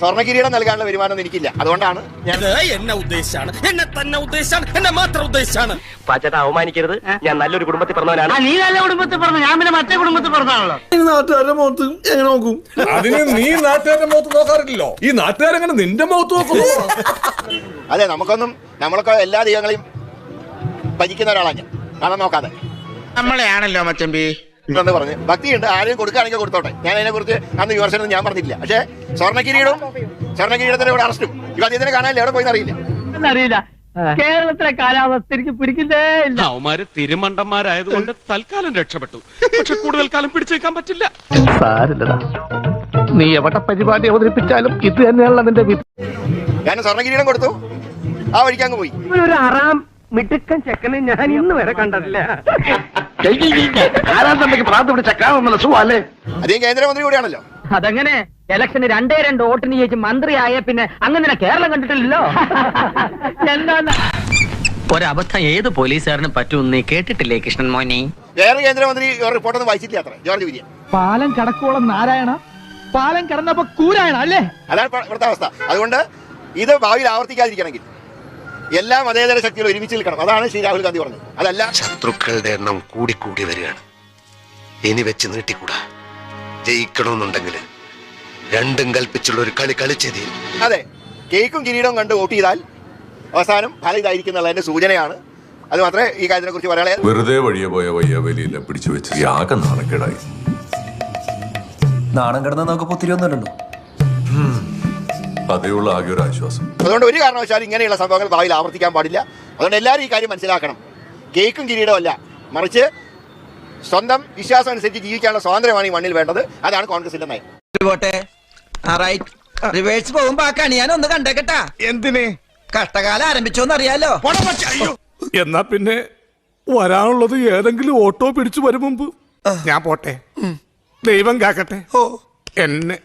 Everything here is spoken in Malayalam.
സ്വർണ കിരീടം നൽകാനുള്ള വരുമാനം എനിക്കില്ല. അതുകൊണ്ടാണ് ഞാൻ എന്നെ ഉദ്ദേശാണ് എന്നെ തന്നെ ഉദ്ദേശാണ് എന്നെ മാത്രം ഉദ്ദേശാണ് പാച്ചേട്ട അവമാനിക്കരുത്. ഞാൻ നല്ലൊരു കുടുംബത്തിൽ പറഞ്ഞവനാണ്. നീ നല്ല കുടുംബത്തിൽ പറഞ്ഞു. ഞാൻ പിന്നെ മറ്റേ കുടുംബത്തിൽ പറഞ്ഞാണല്ലോ നാട്ടുകാരുടെ മുഖത്ത് എങ്ങനെ നോക്കും? അതിന് നീ നാട്ടുകാരുടെ മുഖത്ത് നോക്കാറില്ലല്ലോ. ഈ നാട്ടുകാരെങ്ങനെ നിന്റെ മുഖത്ത് നോക്കും? അതെ നമുക്കൊന്നും നമ്മളൊക്കെ എല്ലാ ദൈവങ്ങളെയും ഭജിക്കുന്ന ഒരാളാണ് ഞാൻ. കാണാൻ നോക്കാതെ. നമ്മളെയാണല്ലോ മച്ചമ്പി. എന്ന് പറഞ്ഞ്. ഭക്തിയുണ്ട്. ആരെയും കൊടുക്കുകയാണെങ്കിൽ കൊടുത്തോട്ടെ. ഞാൻ അതിനെ കുറിച്ച് അന്ന് വിമർശനം ഞാൻ പറഞ്ഞില്ല. പക്ഷേ സ്വർണ കിരീടത്തിന്റെ ഇവിടെ അറസ്റ്റും. ഇവ അദ്ദേഹത്തിന് കാണാനില്ല. എവിടെ പോയി അറിയില്ല. അറിയില്ല കേരളത്തിലെ കാലാവസ്ഥ എനിക്ക് പിടിക്കുന്നേ ഇല്ല. അവന്മാര് തിരുമണ്ടന്മാരായതുകൊണ്ട് തൽക്കാലം രക്ഷപ്പെട്ടു. പക്ഷെ കൂടുതൽ കാലം പിടിച്ചേക്കാൻ പറ്റില്ല. സാരില്ലടാ. നീ എവിടെ പരിപാടി അവതരിപ്പിച്ചാലും ഇത് തന്നെയാണല്ലോ നിന്റെ വിധി ഞാൻ സ്വർണ കിരീടം കൊടുത്തു. ആ വഴിക്ക് അങ്ങ് പോയി. ഒരു അറാം മിടുക്കൻ ചെക്കനെ ഞാൻ ഇന്ന് വരെ കണ്ടിട്ടില്ല. ആരാധനയ്ക്ക് പ്രാർത്ഥന പിടിച്ച കാണുന്നല്ല സുഖല്ലേ അദ്ദേഹം കേന്ദ്രമന്ത്രി കൂടിയാണല്ലോ. അതെങ്ങനെ ഇലക്ഷന് രണ്ടേ രണ്ട് വോട്ടിന് ചേച്ചി മന്ത്രിയായ പിന്നെ അങ്ങനെ കേരളം കണ്ടിട്ടില്ലല്ലോ. എന്താ ഒരബദ്ധം ഏത് പോലീസുകാരനും പറ്റുമെന്ന് നീ കേട്ടിട്ടില്ലേ കൃഷ്ണൻ മോനെ? വേറെ കേന്ദ്രമന്ത്രി റിപ്പോർട്ടൊന്നും വായിച്ചിട്ടില്ല അത്ര. ജോർജ് വിജയൻ പാലം കടക്കോളം നാരായണ പാലം കടന്നപ്പോ കൂരായണ അല്ലേ? അതാണ് ഇവിടുത്തെ അവസ്ഥ. അതുകൊണ്ട് ഇത് ഭാവിയിൽ ആവർത്തിക്കാതിരിക്കണമെങ്കിൽ എല്ലാ മതേതര ശക്തികളും ഒരുമിച്ച് നിൽക്കണം. അതാണ് ശ്രീ രാഹുൽ ഗാന്ധി പറഞ്ഞത്. അതല്ല. ശത്രുക്കളുടെ എണ്ണം കൂടി കൂടി വരികയാണ്. ഇനി വെച്ച് നീട്ടിക്കൂടാ. ജയിക്കണമെന്നുണ്ടെങ്കിൽ രണ്ടും കൽപ്പിച്ചുള്ള ഒരു കളി കളിച്ചേ തീരും അതെ. കേക്കും കിരീടവും കണ്ട് വോട്ട് ചെയ്താൽ അവസാനം ഫലം ഇതായിരിക്കും എന്നുള്ളതിന്റെ സൂചനയാണ്. അത് മാത്രമേ ഈ കാര്യത്തിനെ കുറിച്ച് പറയാനുള്ളൂ. വെറുതെ വഴിയെ പോയ വയ്യാവലിയില്ല പിടിച്ചു വെച്ച് യാഗം നാണക്കേടായി നാണം കിടന്ന് നമുക്ക് പുത്തിരി ഒന്നുമല്ലല്ലോ. അതേയുള്ള ആകെ ഒരു ആശ്വാസം. അതുകൊണ്ട് ഒരു കാരണവശാലും ഇങ്ങനെയുള്ള സംഭവങ്ങൾ ഭാവിയിൽ ആവർത്തിക്കാൻ പാടില്ല. അതുകൊണ്ട് എല്ലാവരും ഈ കാര്യം മനസ്സിലാക്കണം. കേക്കും കിരീടമല്ല മറിച്ച് സ്വന്തം വിശ്വാസം അനുസരിച്ച് ജീവിക്കാനുള്ള സ്വാതന്ത്ര്യമാണ് ഈ മണ്ണിൽ വേണ്ടത്. അതാണ് കോൺഗ്രസിന്റെ നയം. പോട്ടെ. റിവേഴ്സ് പോകുമ്പോ ആ ഒന്ന് കണ്ടേക്കട്ടാ. എന്തിന്? കഷ്ടകാലം ആരംഭിച്ചോന്ന് അറിയാലോ? എന്നാ പിന്നെ വരാനുള്ളത് ഏതെങ്കിലും ഓട്ടോ പിടിച്ചു വരും മുമ്പ്. ഞാൻ പോട്ടെ. ദൈവം കാക്കട്ടെ. ഓ. എന്നെ